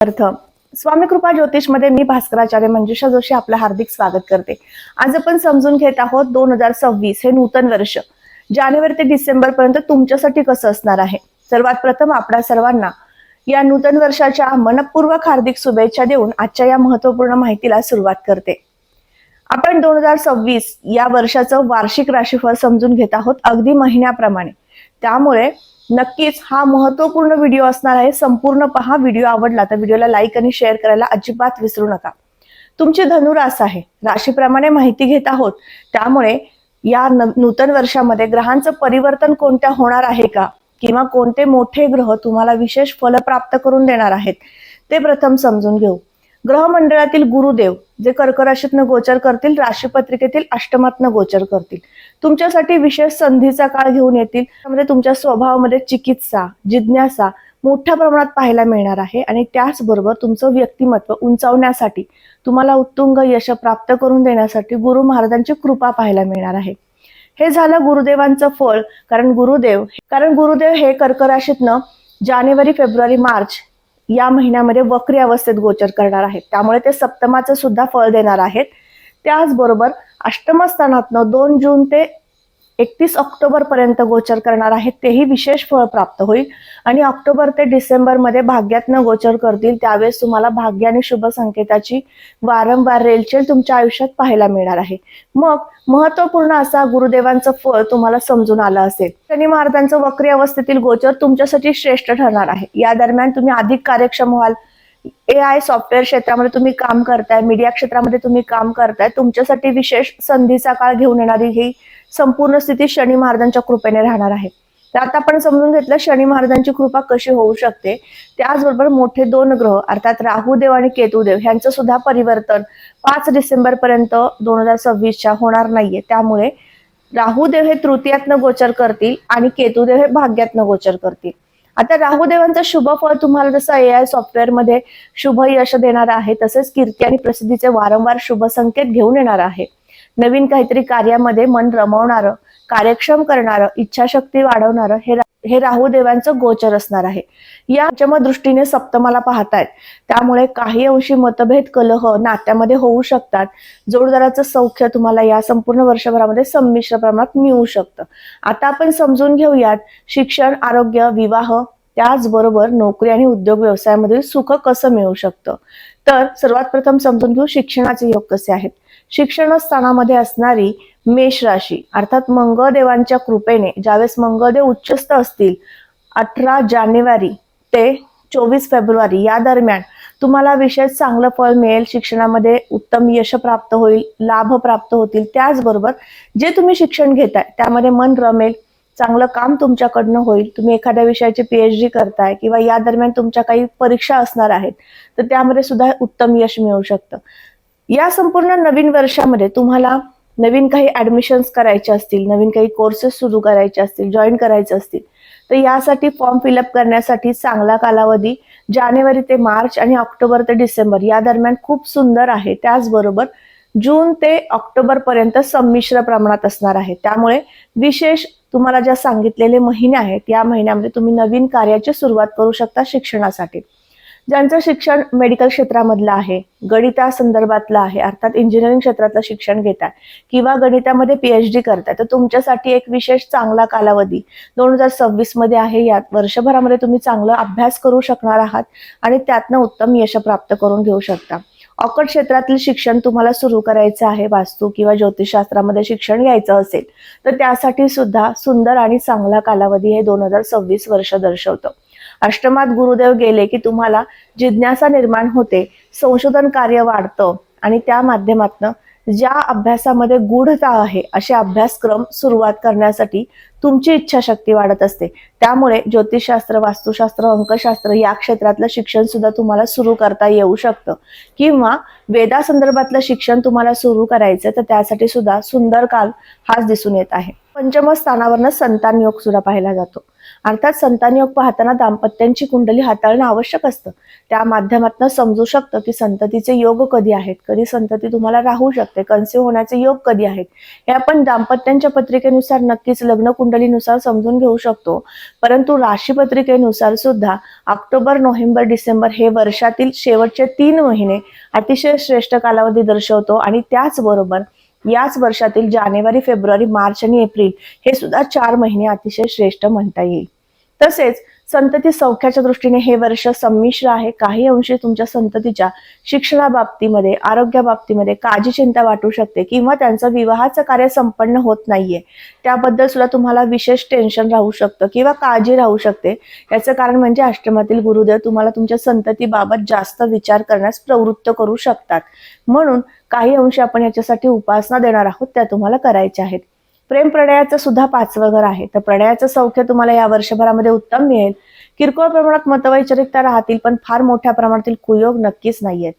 अर्थ. स्वामी कृपा ज्योतिषमध्ये मी भास्कराचार्य मंजुषा जोशी आपलं हार्दिक स्वागत करते. आज आपण समजून घेत आहोत दोन हजार सव्वीस हे नूतन वर्ष. जानेवारी ते डिसेंबर पर्यंत तुमच्यासाठी कसं असणार आहे? सर्वात प्रथम आपल्या सर्वांना या नूतन वर्षाच्या मनपूर्वक हार्दिक शुभेच्छा देऊन आजच्या या महत्त्वपूर्ण माहितीला सुरुवात करते. आपण दोन हजार सव्वीस या वर्षाचं वार्षिक राशीफळ समजून घेत आहोत अगदी महिन्याप्रमाणे. त्यामुळे नक्कीच हा महत्त्वपूर्ण व्हिडिओ असणार आहे. संपूर्ण पहा व्हिडिओ आवडला तर व्हिडिओला लाईक आणि शेअर करायला अजिबात विसरू नका. तुमची धनुरास आहे. राशीप्रमाणे माहिती घेत आहोत. त्यामुळे या न- नूतन वर्षामध्ये ग्रहांचं परिवर्तन कोणत्या होणार आहे का? किंवा कोणते मोठे ग्रह तुम्हाला विशेष फल प्राप्त करून देणार आहेत? ते प्रथम समजून घेऊ. ग्रहमंडळातील गुरुदेव जे कर्क राशीतनं गोचर करतील राशीपत्रिकेतील अष्टमातनं गोचर करतील. तुमच्यासाठी विशेष संधीचा काळ घेऊन येतील. त्यामध्ये तुमच्या स्वभावामध्ये चिकित्सा जिज्ञासा मोठ्या प्रमाणात पाहायला मिळणार आहे आणि त्याचबरोबर तुमचं व्यक्तिमत्व उंचावण्यासाठी तुम्हाला उत्तुंग यश प्राप्त करून देण्यासाठी गुरु महाराजांची कृपा पाहायला मिळणार आहे. हे झालं गुरुदेवांचं फळ कारण गुरुदेव कारण गुरुदेव हे कर्क राशीतनं जानेवारी फेब्रुवारी मार्च या महिन्यामध्ये वक्री अवस्थेत गोचर करणार आहेत. त्यामुळे ते सप्तमाचं सुद्धा फळ देणार आहेत. त्याचबरोबर अष्टमस्थानातनं दोन जून ते एकतीस ऑक्टोबर पर्यंत गोचर करणार आहेत तेही विशेष फळ प्राप्त होईल. आणि ऑक्टोबर ते डिसेंबरमध्ये भाग्यातनं गोचर करतील त्यावेळेस तुम्हाला भाग्य आणि शुभ संकेताची वारंवार रेलचेल तुमच्या आयुष्यात पाहायला मिळणार आहे. मग महत्त्वपूर्ण असा गुरुदेवांचं फळ तुम्हाला समजून आलं असेल. शनी महाराजांचं वक्री अवस्थेतील गोचर तुमच्यासाठी श्रेष्ठ ठरणार आहे. या दरम्यान तुम्ही अधिक कार्यक्षम व्हाल. ए आय सॉफ्टवेअर क्षेत्रामध्ये तुम्ही काम करताय मीडिया क्षेत्रामध्ये तुम्ही काम करताय तुमच्यासाठी विशेष संधीचा काळ घेऊन येणारी ही संपूर्ण स्थिती शनी महाराजांच्या कृपेने राहणार आहे. तर आता आपण समजून घेतलं शनी महाराजांची कृपा कशी होऊ शकते? त्याचबरोबर मोठे दोन ग्रह अर्थात राहुदेव आणि केतुदेव यांचं सुद्धा परिवर्तन पाच डिसेंबर पर्यंत दोन हजार सव्वीसच्या होणार नाहीये. त्यामुळे राहुदेव हे तृतीयातनं गोचर करतील आणि केतुदेव हे भाग्यातनं गोचर करतील. आता राहुदेवांचं शुभ फळ तुम्हाला जसं ए आय सॉफ्टवेअरमध्ये शुभ यश देणार आहे तसेच कीर्ती आणि प्रसिद्धीचे वारंवार शुभ संकेत घेऊन येणार आहे. नवीन काहीतरी कार्यामध्ये मन रमवणारं कार्यक्षम करणारं इच्छाशक्ती वाढवणारं हे हे राहू देवांचं गोचर असणार आहे. या दृष्टीने सप्तमाला पाहतायत त्यामुळे काही अंशी मतभेद कलह नात्यामध्ये होऊ शकतात. जोडदाराचं सौख्य तुम्हाला या संपूर्ण वर्षभरामध्ये संमिश्र प्रमाणात मिळू शकतं. आता आपण समजून घेऊयात शिक्षण आरोग्य विवाह त्याचबरोबर नोकरी आणि उद्योग व्यवसायामधील सुख कसं मिळू शकतं? तर सर्वात प्रथम समजून घेऊ शिक्षणाचे योग कसे आहेत. शिक्षण स्थानामध्ये असणारी मेष राशी अर्थात मंगळदेवांच्या कृपेने ज्यावेळेस मंगळदेव उच्चस्थ असतील अठरा जानेवारी ते चोवीस फेब्रुवारी या दरम्यान तुम्हाला विशेष चांगलं फळ मिळेल शिक्षणामध्ये उत्तम यश प्राप्त होईल लाभ प्राप्त होतील. त्याचबरोबर जे तुम्ही शिक्षण घेताय त्यामध्ये मन रमेल चांगलं काम तुमच्याकडनं होईल. तुम्ही एखाद्या विषयाची पीएच डी करताय किंवा या दरम्यान तुमच्या काही परीक्षा असणार आहेत तर त्यामध्ये सुद्धा उत्तम यश मिळू शकतं. या संपूर्ण नवीन वर्षामध्ये तुम्हाला नवीन काही ऍडमिशन्स करायचे असतील नवीन काही कोर्सेस सुरू करायचे असतील जॉईन करायचे असतील तर यासाठी फॉर्म फिलअप करण्यासाठी चांगला कालावधी जानेवारी ते मार्च आणि ऑक्टोबर ते डिसेंबर या दरम्यान खूप सुंदर आहे. त्याचबरोबर जून ते ऑक्टोबर पर्यंत संमिश्र प्रमाणात असणार आहे. त्यामुळे विशेष तुम्हाला ज्या सांगितलेले महिने आहेत या महिन्यामध्ये तुम्ही नवीन कार्याची सुरुवात करू शकता शिक्षणासाठी. ज्यांचं शिक्षण मेडिकल क्षेत्रामधलं आहे गणिता संदर्भातलं आहे अर्थात इंजिनिअरिंग क्षेत्रातलं शिक्षण घेताय किंवा गणितामध्ये पीएचडी करताय तर तुमच्यासाठी एक विशेष चांगला कालावधी दोन हजार सव्वीसमध्ये आहे. यात वर्षभरामध्ये तुम्ही चांगला अभ्यास करू शकणार आहात आणि त्यातनं उत्तम यश प्राप्त करून घेऊ शकता. ऑकड क्षेत्रातील शिक्षण तुम्हाला सुरू करायचं आहे वास्तू किंवा ज्योतिषशास्त्रामध्ये शिक्षण घ्यायचं असेल तर त्यासाठी सुद्धा सुंदर आणि चांगला कालावधी हे दोन हजार सव्वीस वर्ष दर्शवतं. अष्टमात गुरुदेव गेले की तुम्हाला जिज्ञासा निर्माण होते संशोधन कार्य वाढतं आणि त्या माध्यमातनं ज्या अभ्यासामध्ये गूढता आहे असे अभ्यासक्रम सुरुवात करण्यासाठी तुमची इच्छाशक्ती वाढत असते. त्यामुळे ज्योतिषशास्त्र वास्तुशास्त्र अंकशास्त्र या क्षेत्रातलं शिक्षण सुद्धा तुम्हाला सुरू करता येऊ शकतं. किंवा वेदासंदर्भातलं शिक्षण तुम्हाला सुरू करायचं तर त्यासाठी सुद्धा सुंदर काल हाच दिसून येत आहे. पंचम स्थानावरनं संतान योग सुद्धा पाहिला जातो. अर्थात संतान योग पाहताना दाम्पत्यांची कुंडली हाताळणं आवश्यक असतं. त्या माध्यमातून समजू शकतं की संततीचे योग कधी आहेत? कधी संतती तुम्हाला राहू शकते? कन्सिव्ह होण्याचे योग कधी आहेत? हे आपण दाम्पत्यांच्या पत्रिकेनुसार नक्कीच लग्न कुंडलीनुसार समजून घेऊ शकतो. परंतु राशी पत्रिकेनुसार सुद्धा ऑक्टोबर नोव्हेंबर डिसेंबर हे वर्षातील शेवटचे तीन महिने अतिशय श्रेष्ठ कालावधी दर्शवतो आणि त्याचबरोबर याच वर्षातील जानेवारी फेब्रुवारी मार्च आणि एप्रिल हे सुद्धा चार महिने अतिशय श्रेष्ठ म्हणता येईल. तसेच संतती सौख्याच्या दृष्टीने हे वर्ष संमिश्र आहे. काही अंशी तुमच्या संततीच्या शिक्षणाबाबतीमध्ये आरोग्या बाबतीमध्ये काळजी चिंता वाटू शकते किंवा त्यांचं विवाहाचं कार्य संपन्न होत नाहीये. त्याबद्दल सुद्धा तुम्हाला विशेष टेन्शन राहू शकतं किंवा काळजी राहू शकते. याचं कारण म्हणजे आश्रमातील गुरुदेव तुम्हाला तुमच्या संततीबाबत जास्त विचार करण्यास प्रवृत्त करू शकतात. म्हणून काही अंश आपण याच्यासाठी उपासना देणार आहोत त्या तुम्हाला करायच्या आहेत. प्रेम प्रणयाचं सुद्धा पाचवं घर आहे. तर प्रणयाचं सौख्य तुम्हाला या वर्षभरामध्ये उत्तम मिळेल. किरकोळ प्रमाणात मतवैचरिकता राहतील पण फार मोठ्या प्रमाणातील कुयोग नक्कीच नाहीयेत.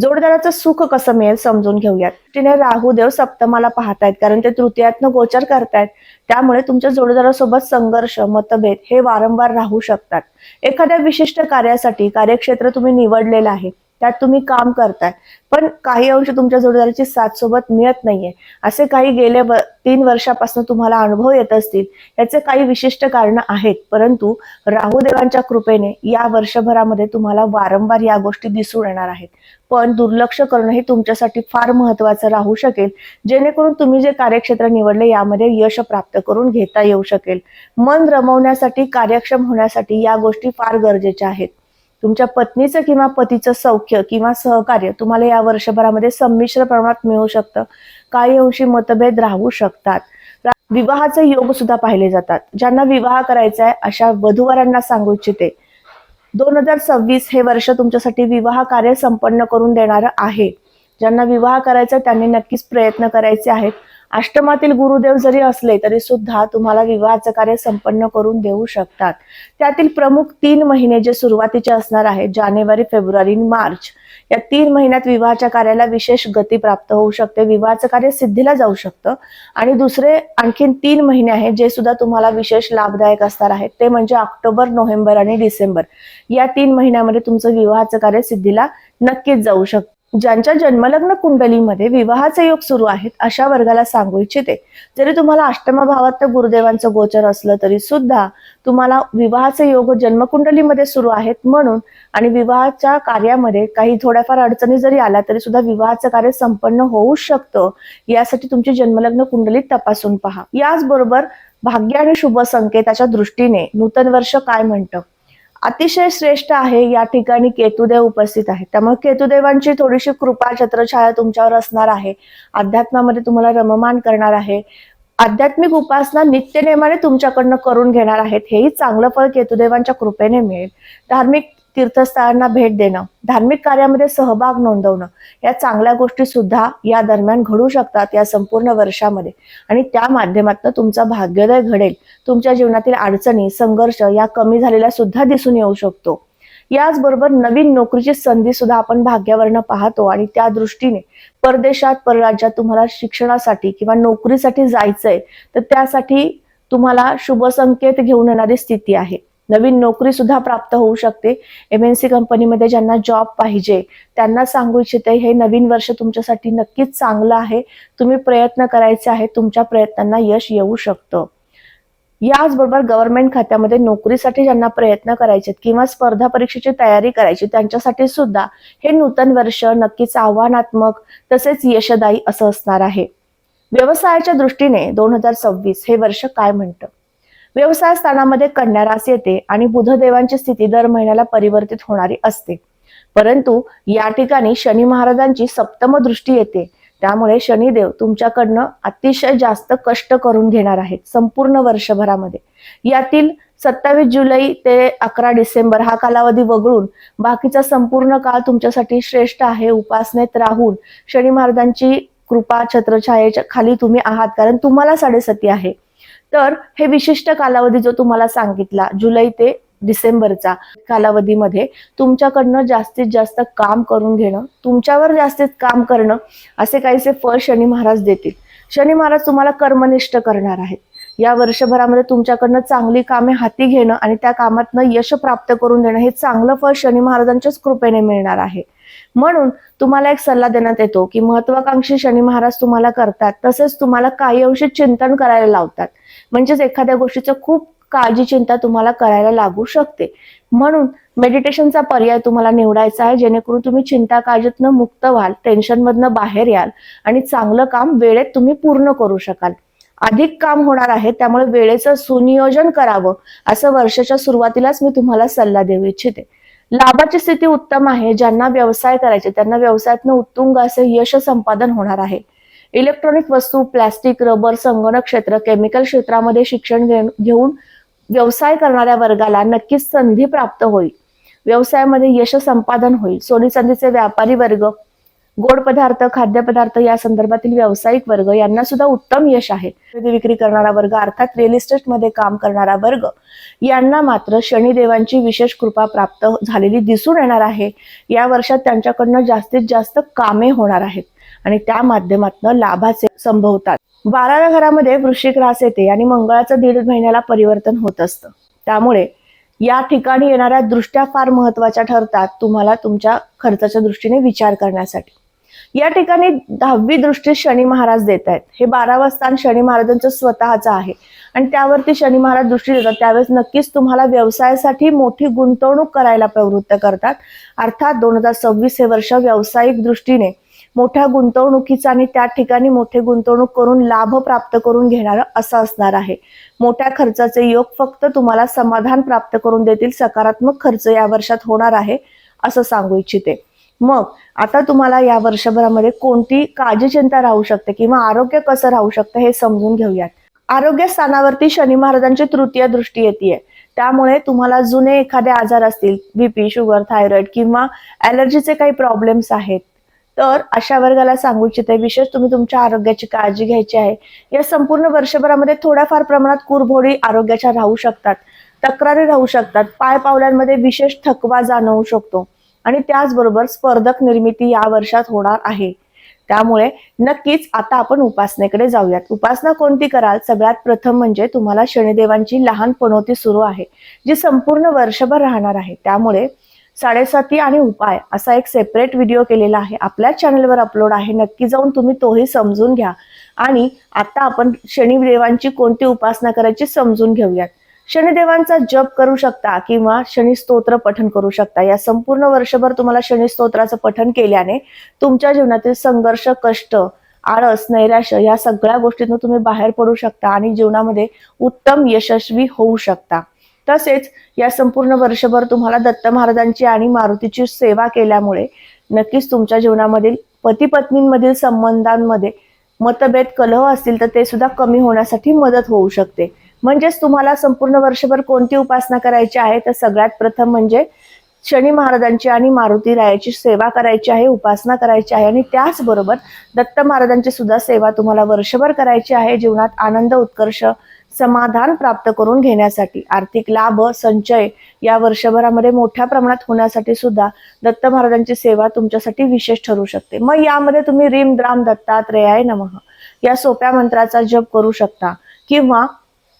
जोडदाराचं सुख कसं मिळेल समजून घेऊयात. तिने राहुदेव सप्तमाला पाहतायत कारण ते तृतीयातनं गोचर करतायत. त्यामुळे तुमच्या जोडदारासोबत संघर्ष मतभेद हे वारंवार राहू शकतात. एखाद्या विशिष्ट कार्यासाठी कार्यक्षेत्र तुम्ही निवडलेलं आहे. त्यात तुम्ही काम करताय. पण काही अंश तुमच्या जोडीदाराची साथ सोबत मिळत नाहीये. असे काही गेल्या तीन वर्षापासून तुम्हाला अनुभव येत असतील याचे काही विशिष्ट कारण आहेत. परंतु राहुदेवांच्या कृपेने या वर्षभरामध्ये तुम्हाला वारंवार या गोष्टी दिसून येणार आहेत. पण दुर्लक्ष करणं हे तुमच्यासाठी फार महत्वाचं राहू शकेल. जेणेकरून तुम्ही जे कार्यक्षेत्र निवडले यामध्ये यश प्राप्त करून घेता येऊ शकेल. मन रमवण्यासाठी कार्यक्षम होण्यासाठी या गोष्टी फार गरजेच्या आहेत. तुमच्या पत्नीचं किंवा पतीचं सौख्य किंवा सहकार्य तुम्हाला या वर्षभरामध्ये संमिश्र प्रमाणात मिळू शकतं. काही अंशी मतभेद राहू शकतात. विवाहाचे योग सुद्धा पाहिले जातात. ज्यांना विवाह करायचा आहे अशा वधूवरांना सांगू इच्छिते. दोन हजार सव्वीस हे वर्ष तुमच्यासाठी विवाह कार्य संपन्न करून देणारं आहे. ज्यांना विवाह करायचा आहे, त्यांनी नक्कीच प्रयत्न करायचे आहेत. अष्टमातील गुरुदेव जरी असले तरी सुद्धा तुम्हाला विवाहाचं कार्य संपन्न करून देऊ शकतात. त्यातील प्रमुख तीन महिने जे सुरुवातीचे असणार आहेत जानेवारी फेब्रुवारी मार्च या तीन महिन्यात विवाहाच्या कार्याला विशेष गती प्राप्त होऊ शकते विवाहाचं कार्य सिद्धीला जाऊ शकतं. आणि दुसरे आणखीन तीन महिने आहेत जे सुद्धा तुम्हाला विशेष लाभदायक असणार आहेत ते म्हणजे ऑक्टोबर नोव्हेंबर आणि डिसेंबर. या तीन महिन्यामध्ये तुमचं विवाहाचं कार्य सिद्धीला नक्कीच जाऊ शकतं. ज्यांच्या जन्मलग्न कुंडलीमध्ये विवाहाचे योग सुरू आहेत अशा वर्गाला सांगू इच्छिते. जरी तुम्हाला अष्टम भावात गुरुदेवांचं गोचर असलं तरी सुद्धा तुम्हाला विवाहाचे योग जन्मकुंडलीमध्ये सुरू आहेत म्हणून आणि विवाहाच्या कार्यामध्ये काही थोड्याफार अडचणी जरी आल्या तरी सुद्धा विवाहाचं कार्य संपन्न होऊ शकतं. यासाठी तुमची जन्मलग्न कुंडली तपासून पहा. याचबरोबर भाग्य आणि शुभ संकेताच्या दृष्टीने नूतन वर्ष काय म्हणतं? अतिशय श्रेष्ठ आहे या ठिकाणी केतुदेव उपस्थित आहे त्यामुळे केतुदेवांची थोडीशी कृपा छत्रछाया तुमच्यावर असणार आहे. अध्यात्मामध्ये तुम्हाला रममान करणार आहे. आध्यात्मिक उपासना नित्यनेमाने तुमच्याकडनं करून घेणार आहेत. हेही चांगलं फळ केतुदेवांच्या कृपेने मिळेल. धार्मिक तीर्थस्थळांना भेट देणं धार्मिक कार्यामध्ये सहभाग नोंदवणं या चांगल्या गोष्टी सुद्धा या दरम्यान घडू शकतात या संपूर्ण वर्षामध्ये. आणि त्या माध्यमातून तुमचा भाग्योदय घडेल. तुमच्या जीवनातील अडचणी संघर्ष या कमी झालेल्या सुद्धा दिसून येऊ शकतो. याचबरोबर नवीन नोकरीची संधी सुद्धा आपण भाग्यावरनं पाहतो आणि त्या दृष्टीने परदेशात परराज्यात तुम्हाला शिक्षणासाठी किंवा नोकरीसाठी जायचंय तर त्यासाठी तुम्हाला शुभ संकेत घेऊन येणारी स्थिती आहे. नवीन नोकरी सुद्धा प्राप्त होऊ शकते. एम एन सी कंपनीमध्ये ज्यांना जॉब पाहिजे त्यांना सांगू इच्छिते हे नवीन वर्ष तुमच्यासाठी नक्कीच चांगलं आहे. तुम्ही प्रयत्न करायचे आहे तुमच्या प्रयत्नांना यश येऊ शकतं. याचबरोबर गव्हर्नमेंट खात्यामध्ये नोकरीसाठी ज्यांना प्रयत्न करायचे किंवा स्पर्धा परीक्षेची तयारी करायची त्यांच्यासाठी सुद्धा हे नूतन वर्ष नक्कीच आव्हानात्मक तसेच यशदायी असं असणार आहे. व्यवसायाच्या दृष्टीने दोन हजार सव्वीस हे वर्ष काय म्हणतं? व्यवसाय स्थानामध्ये कन्या रास येते आणि बुधदेवांची स्थिती दर महिन्याला परिवर्तित होणारी असते. परंतु या ठिकाणी शनी महाराजांची सप्तम दृष्टी येते. त्यामुळे शनिदेव तुमच्याकडनं अतिशय जास्त कष्ट करून घेणार आहेत संपूर्ण वर्षभरामध्ये. यातील सत्तावीस जुलै ते अकरा डिसेंबर हा कालावधी वगळून बाकीचा संपूर्ण काळ तुमच्यासाठी श्रेष्ठ आहे. उपासनेत राहून शनी महाराजांची कृपा छत्रछायेच्या खाली तुम्ही आहात. कारण तुम्हाला साडेसती आहे. तर हे विशिष्ट कालावधी जो तुम्हाला सांगितला जुलै ते डिसेंबरचा कालावधीमध्ये तुमच्याकडनं जास्तीत जास्त काम करून घेणं तुमच्यावर जास्तीत काम करणं असे काहीसे फळ शनी महाराज देतील. शनी महाराज तुम्हाला कर्मनिष्ठ करणार आहेत. या वर्षभरामध्ये तुमच्याकडनं चांगली कामे हाती घेणं आणि त्या कामातनं यश प्राप्त करून देणं हे चांगलं फळ शनी महाराजांच्याच कृपेने मिळणार आहे. म्हणून तुम्हाला एक सल्ला देण्यात येतो की महत्वाकांक्षी शनी महाराज तुम्हाला करतात तसेच तुम्हाला काही अंशी चिंतन करायला लावतात. म्हणजेच एखाद्या गोष्टीचं खूप काळजी चिंता तुम्हाला करायला लागू शकते. म्हणून मेडिटेशनचा पर्याय तुम्हाला निवडायचा आहे जेणेकरून तुम्ही चिंता काळजीतनं मुक्त व्हाल टेन्शनमधनं बाहेर याल आणि चांगलं काम वेळेत तुम्ही पूर्ण करू शकाल. अधिक काम होणार आहे त्यामुळे वेळेचं सुनियोजन करावं असं वर्षाच्या सुरुवातीलाच मी तुम्हाला सल्ला देऊ इच्छिते. लाभाची स्थिती उत्तम आहे ज्यांना व्यवसाय करायचे त्यांना व्यवसायातनं उत्तुंग असे यश संपादन होणार आहे. इलेक्ट्रॉनिक वस्तू प्लॅस्टिक रबर संगणक क्षेत्र केमिकल क्षेत्रामध्ये शिक्षण घेऊन व्यवसाय करणाऱ्या वर्गाला नक्कीच संधी प्राप्त होईल. व्यवसायामध्ये यश संपादन होईल. सोनी संधीचे व्यापारी वर्ग गोड पदार्थ खाद्यपदार्थ या संदर्भातील व्यावसायिक वर्ग यांना सुद्धा उत्तम यश आहे. खरेदी विक्री करणारा वर्ग अर्थात रिअल इस्टेटमध्ये काम करणारा वर्ग यांना मात्र शनिदेवांची विशेष कृपा प्राप्त झालेली दिसून येणार आहे. या वर्षात त्यांच्याकडनं जास्तीत जास्त कामे होणार आहेत. आणि त्या माध्यमातून लाभाचे संभवतात. बाराव्या घरामध्ये वृश्चिक रास येते आणि मंगळाचं दीड महिन्याला परिवर्तन होत असतं. त्यामुळे या ठिकाणी येणाऱ्या दृष्ट्या फार महत्त्वाच्या ठरतात तुम्हाला तुमच्या खर्चाच्या दृष्टीने विचार करण्यासाठी. या ठिकाणी दहावी दृष्टी शनी महाराज देत आहेत. हे बारावं स्थान शनी महाराजांचं स्वतःचं आहे. आणि त्यावरती शनी महाराज दृष्टी देतात. त्यावेळेस नक्कीच तुम्हाला व्यवसायासाठी मोठी गुंतवणूक करायला प्रवृत्त करतात. अर्थात दोन हजार सव्वीस हे वर्ष व्यावसायिक दृष्टीने मोठ्या गुंतवणुकीचा आणि त्या ठिकाणी मोठे गुंतवणूक करून लाभ प्राप्त करून घेणारं असं असणार आहे. मोठ्या खर्चाचे योग फक्त तुम्हाला समाधान प्राप्त करून देतील सकारात्मक खर्च या वर्षात होणार आहे असं सांगू इच्छिते. मग आता तुम्हाला या वर्षभरामध्ये कोणती काळजी चिंता राहू शकते किंवा आरोग्य कसं राहू शकतं हे समजून घेऊयात. आरोग्य स्थानावरती शनी महाराजांची तृतीय दृष्टी येते त्यामुळे तुम्हाला जुने एखादे आजार असतील बीपी शुगर थायरॉइड किंवा ऍलर्जीचे काही प्रॉब्लेम्स आहेत. तर अशा वर्गाला सांगू इच्छिते. विशेष तुम्ही तुमच्या आरोग्याची काळजी घ्यायची आहे. या संपूर्ण वर्षभरामध्ये थोड्याफार प्रमाणात कुरभोडी आरोग्याच्या राहू शकतात तक्रारी राहू शकतात. पाय पावल्यांमध्ये विशेष थकवा जाणवू शकतो आणि त्याचबरोबर स्पर्धक निर्मिती या वर्षात होणार आहे. त्यामुळे नक्कीच आता आपण उपासनेकडे जाऊयात. उपासना कोणती कराल? सगळ्यात प्रथम म्हणजे तुम्हाला शनिदेवांची लहान पणोती सुरू आहे जी संपूर्ण वर्षभर राहणार आहे. त्यामुळे साडेसाती आणि उपाय असा एक सेपरेट व्हिडिओ केलेला आहे. आपल्याच चॅनलवर अपलोड आहे. नक्की जाऊन तुम्ही तोही समजून घ्या. आणि आता आपण शनिदेवांची कोणती उपासना करायची समजून घेऊयात. शनिदेवांचा जप करू शकता किंवा शनी स्तोत्र पठन करू शकता. या संपूर्ण वर्षभर तुम्हाला शनी स्तोत्राचं पठन केल्याने तुमच्या जीवनातील संघर्ष कष्ट आळस नैराश्य या सगळ्या गोष्टीतून तुम्ही बाहेर पडू शकता आणि जीवनामध्ये उत्तम यशस्वी होऊ शकता. तसेच या संपूर्ण वर्षभर तुम्हाला दत्त महाराजांची आणि मारुतीची सेवा केल्यामुळे नक्कीच तुमच्या जीवनामधील पती पत्नींमधील संबंधांमध्ये मतभेद कलह असतील तर ते सुद्धा कमी होण्यासाठी मदत होऊ शकते. म्हणजेच तुम्हाला संपूर्ण वर्षभर कोणती उपासना करायची आहे? तर सगळ्यात प्रथम म्हणजे शनी महाराजांची आणि मारुती रायाची सेवा करायची आहे उपासना करायची आहे आणि त्याचबरोबर दत्त महाराजांची सुद्धा सेवा तुम्हाला वर्षभर करायची आहे जीवनात आनंद उत्कर्ष समाधान प्राप्त करून घेण्यासाठी आर्थिक लाभ संचय या वर्षभरामध्ये मोठ्या प्रमाणात होण्यासाठी सुद्धा दत्त महाराजांची सेवा तुमच्यासाठी विशेष ठरू शकते. मग यामध्ये तुम्ही रिम द्राम दत्तात्रेयाय नमः या सोप्या मंत्राचा जप करू शकता किंवा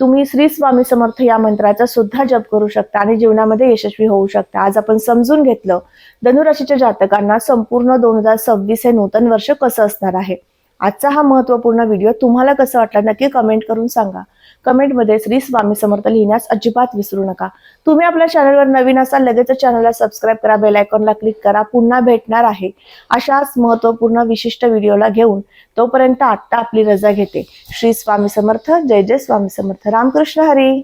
तुम्ही श्री स्वामी समर्थ या मंत्राचा सुद्धा जप करू शकता आणि जीवनामध्ये यशस्वी होऊ शकता. आज आपण समजून घेतलं धनुराशीच्या जातकांना संपूर्ण दोन हजार सव्वीस हे नूतन वर्ष कसं असणार आहे? आजचा हा महत्त्वपूर्ण व्हिडिओ तुम्हाला कसं वाटला नक्की कमेंट करून सांगा. कमेंटमध्ये श्री स्वामी समर्थ लिहिण्यास अजिबात विसरू नका. तुम्ही आपल्या चॅनलवर नवीन असाल लगेच चॅनलला सबस्क्राईब करा बेल आयकॉनला क्लिक करा. पुन्हा भेटणार आहे अशाच महत्त्वपूर्ण विशिष्ट व्हिडिओला घेऊन तोपर्यंत आत्ता आपली रजा घेते. श्री स्वामी समर्थ जय जय स्वामी समर्थ. रामकृष्ण हरी.